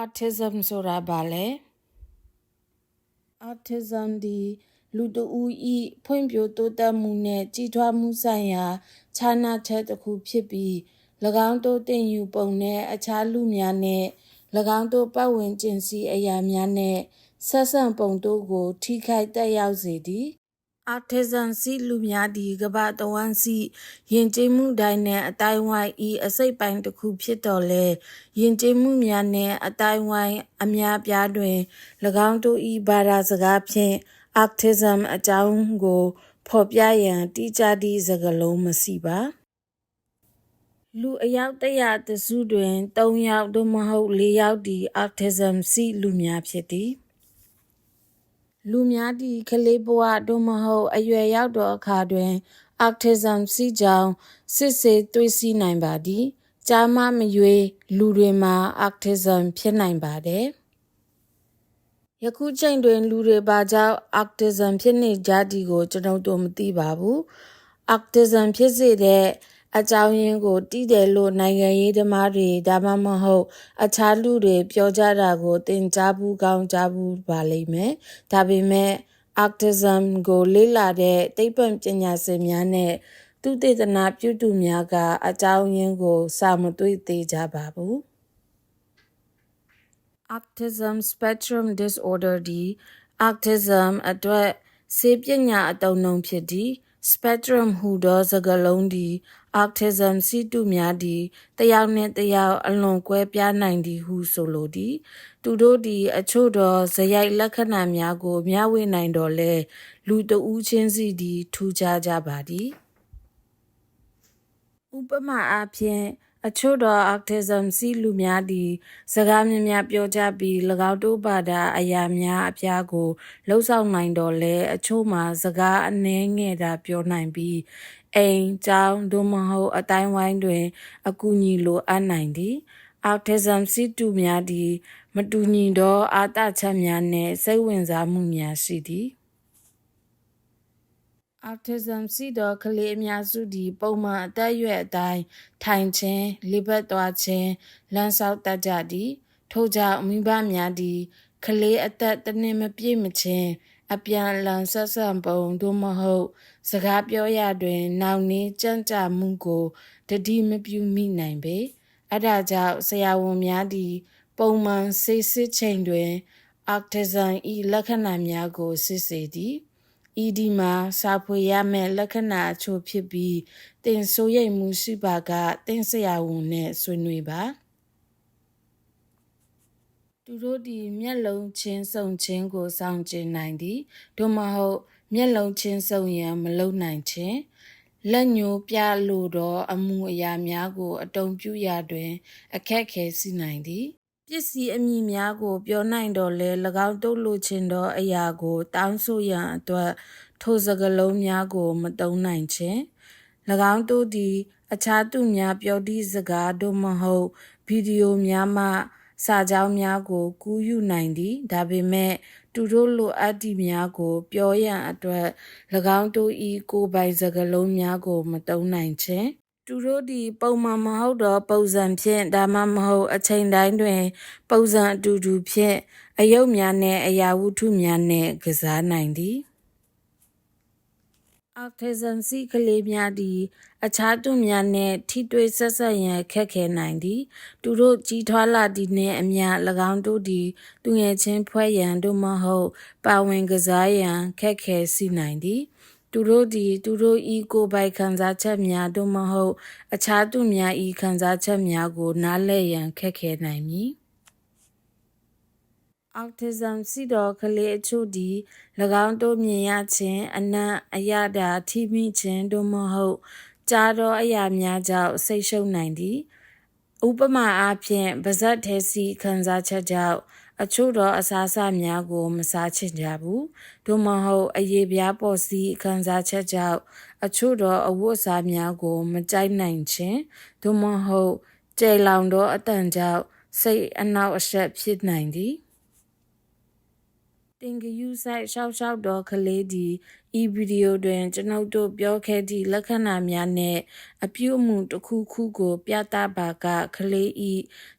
autism ဆိုတာဘာလဲ autism ဒီလူတဦးဤဖွံ့ဖြိုးတိုးတက်မှုနဲ့ကြီးထွားမှုဆိုင်ရာခြားနားချက်တစ်ခုဖြစ်ပြီး၎င်းတို့တင်ယူပုံနဲ့အခြားလူများနဲ့၎င်းတို့ပတ်ဝန်းကျင်စီအရာများနဲ့ဆက်ဆံပုံတို့ကို ထိခိုက်တက်ရောက်စေသည် အာတီဇန်စီလူများဒီကမ္ဘာတဝန်းစီယဉ်ကျေးမှုတိုင်းနဲ့အတိုင်းဝိုင်းဤအစိတ်ပိုင်းတစ်ခုဖြစ်တော်လဲယဉ်ကျေးမှုများနဲ့အတိုင်းဝိုင်းအများပြားတွင်၎င်းတို့ဤဘာသာစကားဖြင့် autism အကြောင်းကို ဖော်ပြရန်တိကျသည့်စကားလုံးမရှိပါလူအယောက်တရာတစုတွင်3ယောက်သို့မဟုတ်4ယောက်သည် autism ရှိလူများဖြစ်သည် လူများသည့်ကလေးဘဝသို့မဟုတ် အရွယ်ရောက်သောအခါတွင် autism ရှိကြောင်းစစ်ဆေးတွေ့ရှိနိုင်ပါသည်။ကြားမမရွေလူတွေမှာ autism ဖြစ်နိုင်ပါတယ်။ယခုချိန်တွင် လူတွေဘာကြောင့် autism ဖြစ်နေကြသည်ကို ကျွန်ုပ်တို့မသိပါဘူး။ autism ဖြစ်စေတဲ့ အကြောင်းရင်းကိုတည်တယ်လို့နိုင်ငံရေးသမားတွေဒါမှမဟုတ်အခြားလူတွေပြောကြတာကိုသင်ကြားဘူးကောင်းကြားဘူးပါလိမ့်မယ်။ဒါပေမဲ့ autism ကိုလေ့လာတဲ့သိပ္ပံပညာရှင်များနဲ့သူတေသနပြုသူများကအကြောင်းရင်းကိုစာမတွေ့သေးကြပါဘူး။ autism spectrum disorder ဒီ autism အတွက်ဆေးပညာအတုံးနှုံဖြစ်သည် spectrum ဟူသောစကားလုံးသည် autism စီးတူများသည်တယောက်နှင့်တယောက်အလွန်ကွဲပြားနိုင်သည်ဟုဆိုလိုသည်သူတို့သည်အချို့သောဇယိုက်လက္ခဏာများကိုမျှဝေနိုင်တော်လဲလူတဦးချင်းစီသည်ထူးခြားကြပါသည်ဥပမာအားဖြင့် အချို့သော autism စီလူများသည် စကားများများပြောကြပြီး၎င်းတို့ဘာသာအရာများအပြားကိုလှုပ်ဆောင်နိုင်တော်လဲအချို့မှာ စကားအနှဲငယ်သာပြောနိုင်ပြီး အိမ် ကျောင်း သို့မဟုတ်အတိုင်းဝိုင်းတွင် အကူအညီလိုအပ်နိုင်သည် autism စီတူများသည် မတူညီသော အာတချက်များနှင့် စိတ်ဝင်စားမှုများရှိသည် autism ရှိသောကလေးအများစုသည် ပုံမှန်အသက်အရွယ်အတိုင်းထိုင်ခြင်းလေပတ်သွားခြင်းလမ်းလျှောက်တတ်ကြသည်ထို့ကြောင့်မိဘများသည်ကလေးအသက်တစ်နှစ်မပြည့်မချင်းအပြန်အလှန်ဆက်ဆံပုံသို့မဟုတ် စကားပြောရာတွင် နောက်နည်းကြံ့ကြာမှုကိုတတိမပြုမိနိုင်ပေအဲဒါကြောင့်ဆရာဝန်များသည် ပုံမှန်ဆေးစစ်ချိန်တွင် autism ၏လက္ခဏာများကိုစစ်ဆေးသည် ED မှာစာဖွေရမယ့်လက္ခဏာအချို့ဖြစ်ပြီးတင်ဆိုရိတ်မှုရှိပါကတင်ဆရာဝန်နဲ့ဆွေးနွေးပါသူတို့ဒီမျက်လုံးချင်းစုံချင်းကိုစောင့်ကျင်နိုင်သည်သို့မဟုတ်မျက်လုံးချင်းစုံရန်မလုံနိုင်ခြင်းလက်ညှိုးပြလိုသောအမှုအရာများကို အတုံးပြုရာတွင် အခက်ခဲရှိနိုင်သည် ပစ္စည်းအမည်များကို ပြောနိုင်တော်လဲ၎င်းတို့လိုချင်သောအရာကို တောင်းဆိုရန်အတွက် ထိုစကားလုံးများကို မသုံးနိုင်ခြင်း၎င်းတို့သည် အခြားသူများပြောသည့်စကား သို့မဟုတ် ဗီဒီယိုများမှ စာကြောင်းများကို ကူးယူနိုင်သည် ဒါပေမဲ့ သူတို့လိုအပ်သည့်များကို ပြောရန်အတွက်၎င်းတို့၏ကိုယ်ပိုင်စကားလုံးများကို မသုံးနိုင်ခြင်း သူတို့သည် ပုံမှန်မဟုတ်သော ပုံစံဖြင့် ဒါမှမဟုတ် အချိန်တိုင်းတွင် ပုံစံအတူတူဖြင့်အယုတ်များနှင့် အရာဝတ္ထုများနှင့် ကစားနိုင်သည်အောက်ထေဇန်စီကလေးများသည် အခြားသူများနှင့် ထိတွေ့ဆက်ဆက်ရန် ခက်ခဲနိုင်သည် သူတို့ ကြီးထွားလာသည့်နှင့်အမျှ၎င်းတို့သည် သူငယ်ချင်းဖွဲ့ရန် သို့မဟုတ် ပါဝင်ကစားရန် ခက်ခဲစီနိုင်သည် သူတို့သည်သူတို့ဤကိုယ်ပိုင်ခံစားချက်များသို့မဟုတ် အခြားသူများဤခံစားချက်များကို နားလည်ရန်ခက်ခဲနိုင်မည်အောက်တီဇမ်စီတော်ကလေးအချို့သည်၎င်းတို့မြင်ရခြင်းအနံ့အရသာထိမိခြင်းသို့မဟုတ်ကြားသောအရာများကြောင့်စိတ်ရှုပ်နိုင်သည်ဥပမာအားဖြင့်ပါဇက်ထဲစီခံစားချက်ကြောင့် အချို့သောအစားအစာများကို မစားချင်ကြဘူးသို့မဟုတ်အရေးပြားပေါ်စီခံစားချက်ကြောင့်အချို့သောအဝတ်အစားများကို မကြိုက်နိုင်ခြင်းသို့မဟုတ်ကြဲလောင်သောအတန်ကြောင့်စိတ်အနှောက်အယှက်ဖြစ်နိုင်သည် တင်ကယူဆိုင်ရှောက်ရှောက်တော်ကလေးဒီဤဗီဒီယိုတွင် ကျွန်ုပ်တို့ပြောခဲ့သည့်လက္ခဏာများနှင့်အပြုအမူတစ်ခုခုကို ပြသပါကကလေးဤ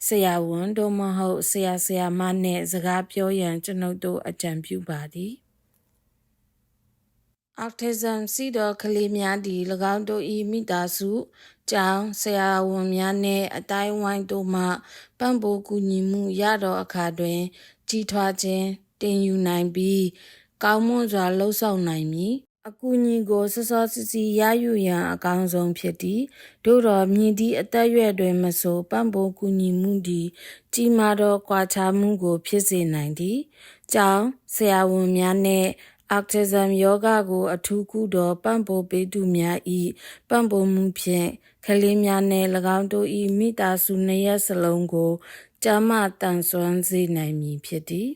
ဆရာဝန်တို့မဟုတ်ဆရာဆရာမနှင့်စကားပြောရန်ကျွန်ုပ်တို့အကြံပြုပါသည် autism စီတော်ကလေးများသည်၎င်းတို့၏မိသားစုကျောင်းဆရာဝန်များနှင့်အတိုင်းဝိုင်းတို့မှပံ့ပိုးကူညီမှုရသောအခါတွင် ကြီးထွားခြင်း တင်ယူနိုင်ပြီးကောင်းမွန်စွာလှုပ်ဆောင်နိုင်မည်အကူအညီကိုစောစောစီစီရယူရန်အကောင်းဆုံးဖြစ်သည်တို့တော်မြည်သည့်အသက်အရွယ်တွင်မဆိုပံ့ပိုးကူညီမှုသည်ကြီးမားသောကွာခြားမှုကိုဖြစ်စေနိုင်သည်ကျောင်းဆရာဝန်များနှင့် autism ယောဂကိုအထူးကုသောပံ့ပိုးပေးသူများ၏ပံ့ပိုးမှုဖြင့်ကလေးများနှင့်၎င်းတို့၏မိသားစုနှစ်ရပ်စလုံးကိုကျန်းမာတန်ဆွမ်းစေနိုင်မည်ဖြစ်သည်